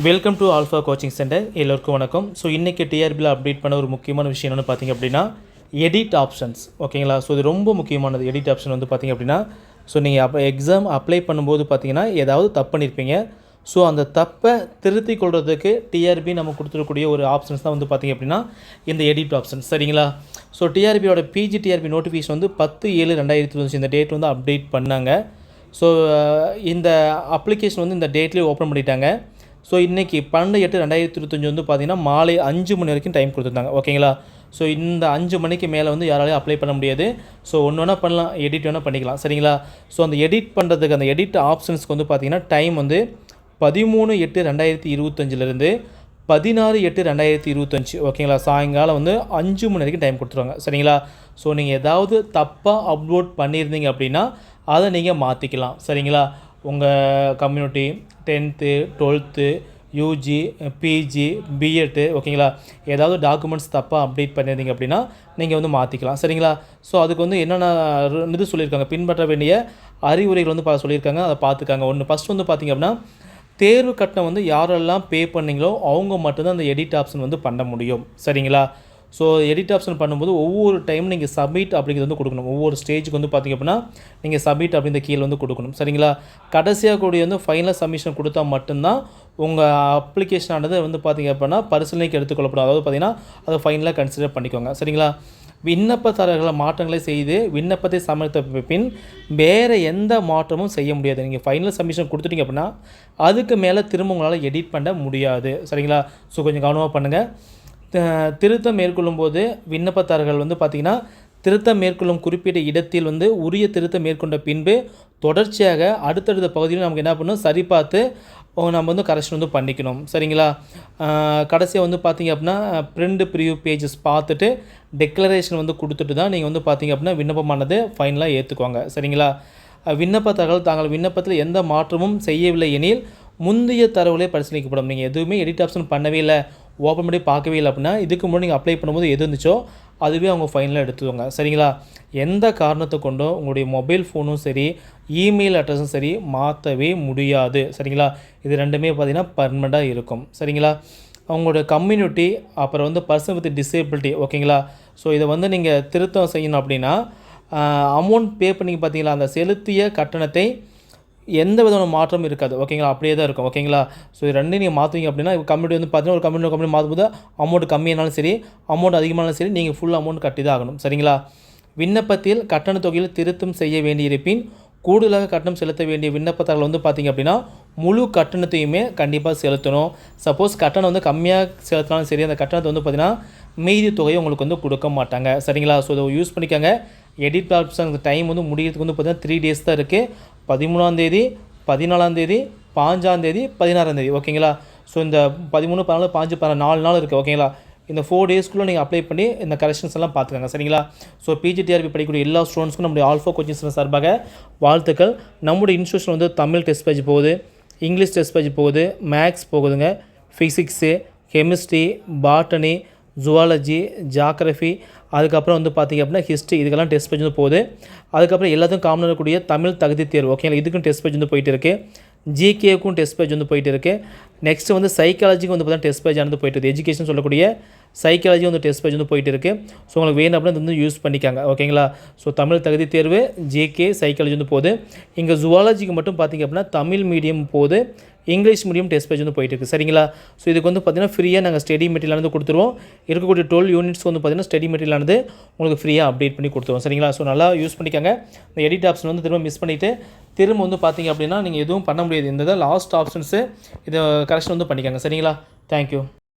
Welcome to alpha coaching centre எல்லோருக்கும் வணக்கம். So இன்றைக்கி டிஆர்பியில் அப்டேட் பண்ண ஒரு முக்கியமான விஷயம் என்னென்னு பார்த்திங்க அப்படின்னா எடிட் ஆப்ஷன்ஸ் ஓகேங்களா ஸோ இது ரொம்ப முக்கியமானது. எடிட் ஆப்ஷன் வந்து பார்த்திங்க அப்படின்னா ஸோ நீங்கள் அப்போ எக்ஸாம் அப்ளை பண்ணும்போது பார்த்தீங்கன்னா ஏதாவது தப்பு பண்ணியிருப்பீங்க ஸோ அந்த தப்பை திருத்தி கொள்வதுக்கு டிஆர்பி நம்ம கொடுத்துருக்கக்கூடிய ஒரு ஆப்ஷன்ஸ் தான் வந்து பார்த்தீங்க அப்படின்னா இந்த எடிட் ஆப்ஷன் சரிங்களா? ஸோ டிஆர்பியோட பிஜி டிஆர்பி நோட்டிஃபிகேஷன் வந்து பத்து ஏழு ரெண்டாயிரத்தி இருபத்தஞ்சி. இந்த டேட் வந்து அப்டேட் பண்ணாங்க. ஸோ இந்த அப்ளிகேஷன் வந்து இந்த டேட்லேயே ஓப்பன் பண்ணிட்டாங்க. ஸோ இன்றைக்கி பன்னெண்டு எட்டு ரெண்டாயிரத்தி இருபத்தஞ்சி வந்து பார்த்திங்கன்னா மாலை அஞ்சு மணி வரைக்கும் டைம் கொடுத்துருந்தாங்க. ஓகேங்களா ஸோ இந்த அஞ்சு மணிக்கு மேலே வந்து யாராலையும் அப்ளை பண்ண முடியாது. ஸோ ஒன்று வேணால் பண்ணலாம் எடிட் வேணால் பண்ணிக்கலாம். சரிங்களா? ஸோ அந்த எடிட் பண்ணுறதுக்கு அந்த எடிட் ஆப்ஷன்ஸ்க்கு வந்து பார்த்திங்கன்னா டைம் வந்து பதிமூணு எட்டு ரெண்டாயிரத்தி இருபத்தஞ்சிலேருந்து பதினாறு எட்டு ரெண்டாயிரத்தி இருபத்தஞ்சி. ஓகேங்களா சாயங்காலம் வந்து அஞ்சு மணி வரைக்கும் டைம் கொடுத்துருவாங்க. சரிங்களா? ஸோ நீங்கள் ஏதாவது தப்பாக அப்லோட் பண்ணியிருந்தீங்க அப்படின்னா அதை நீங்கள் மாற்றிக்கலாம் சரிங்களா? உங்கள் community tenth twelfth UG PG BEd ஓகேங்களா? ஏதாவது டாக்குமெண்ட்ஸ் தப்பாக அப்டேட் பண்ணியிருந்தீங்க அப்படின்னா நீங்கள் வந்து மாற்றிக்கலாம் சரிங்களா? ஸோ அதுக்கு வந்து என்னென்ன இது சொல்லியிருக்காங்க? பின்பற்ற வேண்டிய அறிவுரைகள் வந்து பா சொல்லியிருக்காங்க. அதை பார்த்துக்காங்க. ஒன்று ஃபஸ்ட் வந்து பார்த்திங்க அப்படின்னா தேர்வு கட்டணம் வந்து யாரெல்லாம் பே பண்ணீங்களோ அவங்க மட்டும்தான் அந்த எடிட் ஆப்ஷன் வந்து பண்ண முடியும். சரிங்களா? ஸோ எடிட் ஆப்ஷன் பண்ணும்போது ஒவ்வொரு டைம் நீங்கள் சப்மிட் அப்படிங்கிறது வந்து கொடுக்கணும். ஒவ்வொரு ஸ்டேஜுக்கு வந்து பார்த்திங்க அப்படின்னா நீங்கள் சப்மிட் அப்படின்ற கீழே வந்து கொடுக்கணும். சரிங்களா? கடைசியாக கூடிய வந்து ஃபைனல் சப்மிஷன் கொடுத்தா மட்டும்தான் உங்கள் அப்ளிகேஷனானது வந்து பார்த்திங்க அப்படின்னா பரிசீலனைக்கு எடுத்துக்கொள்ளப்படும். அதாவது பார்த்திங்கன்னா அதை ஃபைனலாக கன்சிடர் பண்ணிக்கோங்க. சரிங்களா? விண்ணப்பதாரர்களை மாற்றங்களை செய்து விண்ணப்பத்தை சமர்த்த பின் வேறு எந்த மாற்றமும் செய்ய முடியாது. நீங்கள் ஃபைனல் சப்மிஷன் கொடுத்துட்டீங்க அப்படின்னா அதுக்கு மேலே திரும்ப உங்களால் எடிட் பண்ண முடியாது. சரிங்களா? ஸோ கொஞ்சம் கவனமாக பண்ணுங்கள் திருத்தம் மேற்கொள்ளும் போது விண்ணப்பதாரர்கள் வந்து பார்த்திங்கன்னா திருத்தம் மேற்கொள்ளும் குறிப்பிட்ட இடத்தில் வந்து உரிய திருத்தம் மேற்கொண்ட பின்பு தொடர்ச்சியாக அடுத்தடுத்த பகுதியில் நமக்கு என்ன பண்ணணும்? சரி பார்த்து நம்ம வந்து கரெக்ஷன் வந்து பண்ணிக்கணும். சரிங்களா? கடைசியாக வந்து பார்த்திங்க அப்படின்னா பிரிண்ட் ப்ரிவியூ பேஜஸ் பார்த்துட்டு டெக்ளரேஷன் வந்து கொடுத்துட்டு தான் நீங்கள் வந்து பார்த்திங்க அப்படின்னா விண்ணப்பமானது ஃபைனலாக ஏற்றுக்குவாங்க சரிங்களா? அஹ், தாங்கள் விண்ணப்பத்தில் எந்த மாற்றமும் செய்யவில்லை எனில் முந்தைய தரவுகளே பரிசீலிக்கப்படும். நீங்கள் எதுவுமே எடிட் ஆப்ஷன் பண்ணவே இல்லை. ஓப்பன் பண்ணி பார்க்கவே இல்லை அப்படின்னா இதுக்கு முன்னாடி நீங்கள் அப்ளை பண்ணும்போது எது இருந்துச்சோ அதுவே அவங்க ஃபைனலாக எடுத்துவாங்க சரிங்களா? எந்த காரணத்தை கொண்டும் உங்களுடைய மொபைல் ஃபோனும் சரி இமெயில் அட்ரஸும் சரி மாற்றவே முடியாது. சரிங்களா? இது ரெண்டுமே பார்த்திங்கன்னா பர்மனெண்ட்டாக இருக்கும். சரிங்களா? அவங்களோட கம்யூனிட்டி அப்புறம் வந்து பர்சன் வித் டிசேபிலிட்டி ஓகேங்களா? ஸோ இதை வந்து நீங்கள் திருத்தம் செய்யணும் அப்படின்னா அமௌண்ட் பே பண்ணி பார்த்தீங்களா? அந்த செலுத்திய கட்டணத்தை எந்த விதமான மாற்றமும் இருக்காது. ஓகேங்களா? அப்படியே தான் இருக்கும். ஓகேங்களா? ஸோ இது ரெண்டையும் நீங்கள் மாற்றுவீங்க அப்படின்னா கம்யூனிட்டி வந்து பார்த்தீங்கன்னா ஒரு கம்யூனிட்டி கம்யூனிட்டி மாற்றும்போது அமௌண்ட் கம்மியானாலும் சரி அமௌண்ட் அதிகமானாலும் சரி நீங்கள் ஃபுல் அமௌண்ட் கட்டி தான் ஆகணும். சரிங்களா? விண்ணப்பத்தில் கட்டணத் தொகையில் திருத்தம் செய்ய வேண்டியிருப்பின் கூடுதலாக கட்டணம் செலுத்த வேண்டிய விண்ணப்பத்தார்கள் வந்து பார்த்தீங்க அப்படின்னா முழு கட்டணத்தையுமே கண்டிப்பாக செலுத்தணும். சப்போஸ் கட்டணம் வந்து கம்மியாக செலுத்தினாலும் சரி அந்த கட்டணத்தை வந்து பார்த்தீங்கன்னா மீதி தொகையை உங்களுக்கு வந்து கொடுக்க மாட்டாங்க. சரிங்களா? ஸோ இதை யூஸ் பண்ணிக்கோங்க. எடிட் ஆப்ஷன் டைம் வந்து முடியறதுக்கு வந்து பார்த்திங்கன்னா த்ரீ டேஸ் தான் இருக்குது பதிமூணாந்தேதி பதினாலாந்தேதி பாஞ்சாந்தேதி பதினாறாந்தேதி. ஓகேங்களா? ஸோ இந்த பதிமூணு பதினாலு பாஞ்சு பதினாறு நாலு நாள் இருக்குது ஓகேங்களா? இந்த ஃபோர் டேஸ்க்குள்ளே நீங்கள் அப்ளை பண்ணி இந்த கரெக்ஷன்ஸ் எல்லாம் பார்த்துக்கோங்க சரிங்களா? ஸோ பிஜிடிஆர்பி படிக்கக்கூடிய எல்லா ஸ்டூடெண்ட்ஸ்க்கும் நம்முடைய ஆல்ஃபோ கோச்சிங் சென்டர் சார்பாக வாழ்த்துக்கள். நம்முடைய இன்ஸ்டியூஷன் வந்து தமிழ் டெஸ்ட் பேஜ் போகுது இங்கிலீஷ் டெஸ்ட் பேஜ் போகுது மேக்ஸ் போகுதுங்க physics chemistry botany zoology geography அதுக்கப்புறம் வந்து பார்த்திங்க அப்படின்னா ஹிஸ்ட்ரி இதுக்கெல்லாம் டெஸ்ட் பேஜ் வந்து போகுது. அதுக்கப்புறம் எல்லாத்துக்கும் காமன் இருக்கக்கூடிய தமிழ் தகுதி தேர்வு. ஓகேங்களா இதுக்கும் டெஸ்ட் பேஜ் வந்து போயிட்டு இருக்கு. ஜிகேக்கும் டெஸ்ட் பேஜ் வந்து போயிட்டு இருக்கு. நெக்ஸ்ட் வந்து சைக்காலஜிக்கு வந்து பார்த்தீங்கன்னா டெஸ்ட் பேஜ் ஆனது போயிட்டு இருக்குது எஜுகேஷன் சொல்லக்கூடிய சைக்காலஜி வந்து டெஸ்ட் பேஜ் வந்து போயிட்டு இருக்குது ஸோ உங்களுக்கு வேணும் அப்படின்னா இது வந்து யூஸ் பண்ணிக்காங்க. ஓகேங்களா ஸோ தமிழ் தகுதி தேர்வு ஜேகே சைக்காலஜி வந்து போகுது. இங்கே ஜுவாலஜிக்கு மட்டும் பார்த்தீங்க அப்படின்னா தமிழ் மீடியம் போகுது. இங்கிலீஷ் மீடியம் டெஸ்ட் பேஜ் வந்து போயிட்டு இருக்குது சரிங்களா? ஸோ இதுக்கு வந்து பார்த்தீங்கன்னா ஃப்ரீயாக நாங்கள் ஸ்டடி மெட்டீரியல் வந்து கொடுத்துருவோம். இருக்கக்கூடிய டுவெல் யூனிட்ஸ் வந்து பார்த்தீங்கன்னா ஸ்டடி மெட்டீரியலானது உங்களுக்கு ஃப்ரீயாக அப்டேட் பண்ணி கொடுத்துருவோம். சரிங்களா? ஸோ நல்லா யூஸ் பண்ணிக்கோங்க. இந்த எடிட் ஆப்ஷன் வந்து திரும்ப மிஸ் பண்ணிவிட்டு திரும்ப வந்து பார்த்திங்க அப்படின்னா நீங்கள் எதுவும் பண்ண முடியாது. இந்த லாஸ்ட் ஆப்ஷன்ஸு இதை கரெக்ஷன் வந்து பண்ணிக்கோங்க. சரிங்களா? தேங்க்யூ